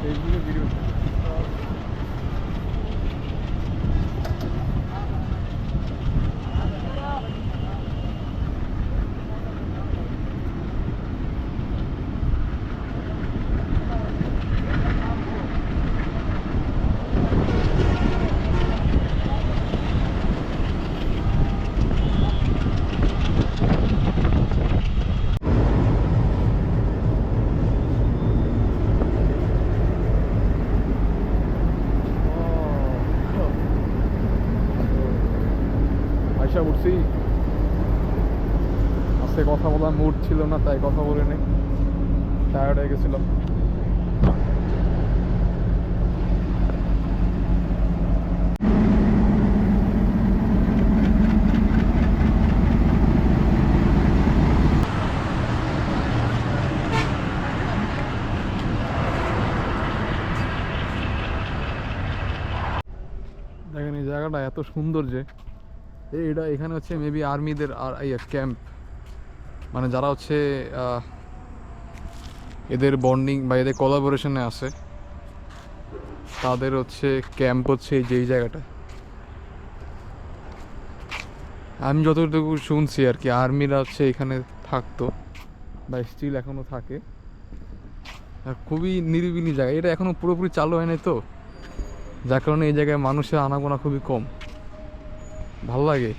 ফেসবুকে ভিডিও আয়সা উঠছি আজকে কথা বলার মুড ছিল না, তাই কথা বলে নেই। টায়ার্ড হয়ে গেছিলাম। দেখেন এই জায়গাটা এত সুন্দর যে এটা এখানে হচ্ছে মেবি আর্মিদের আর ক্যাম্প মানে যারা হচ্ছে এদের বন্ডিং বা এদের কোলাবোরেশনে আছে, তাদের হচ্ছে ক্যাম্প হচ্ছে এই যে এই জায়গাটা। আমি যতটুকু শুনছি আর কি আর্মিরা হচ্ছে এখানে থাকতো, বা স্টিল এখনও থাকে। খুবই নিরিবিলি জায়গা। এটা এখনও পুরোপুরি চালু হয়নি তো, যার কারণে এই জায়গায় মানুষের আনাগোনা খুবই কম। ভালো লাগে।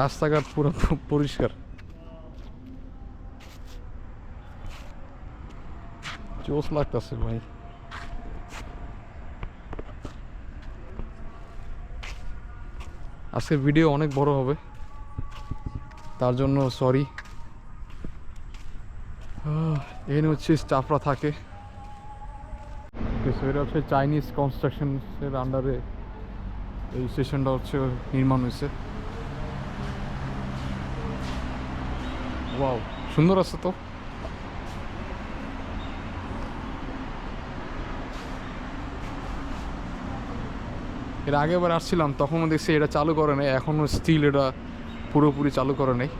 রাস্তাঘাট পুরো পরিষ্কার। জোস লাগতেছে ভাই। আজকের ভিডিও অনেক বড় হবে। তার জন্য সরি। এখানে হচ্ছে স্টাফরা থাকে। তো এটা হচ্ছে চাইনিজ কনস্ট্রাকশনের আন্ডারে এই স্টেশনটা হচ্ছে নির্মাণ হয়েছে। ওয়াও সুন্দর আছে তো। এর আগেবার আসছিলাম, তখনও দেখছি এটা চালু করে নাই। এখনও স্টিল এটা পুরোপুরি চালু করে নাই।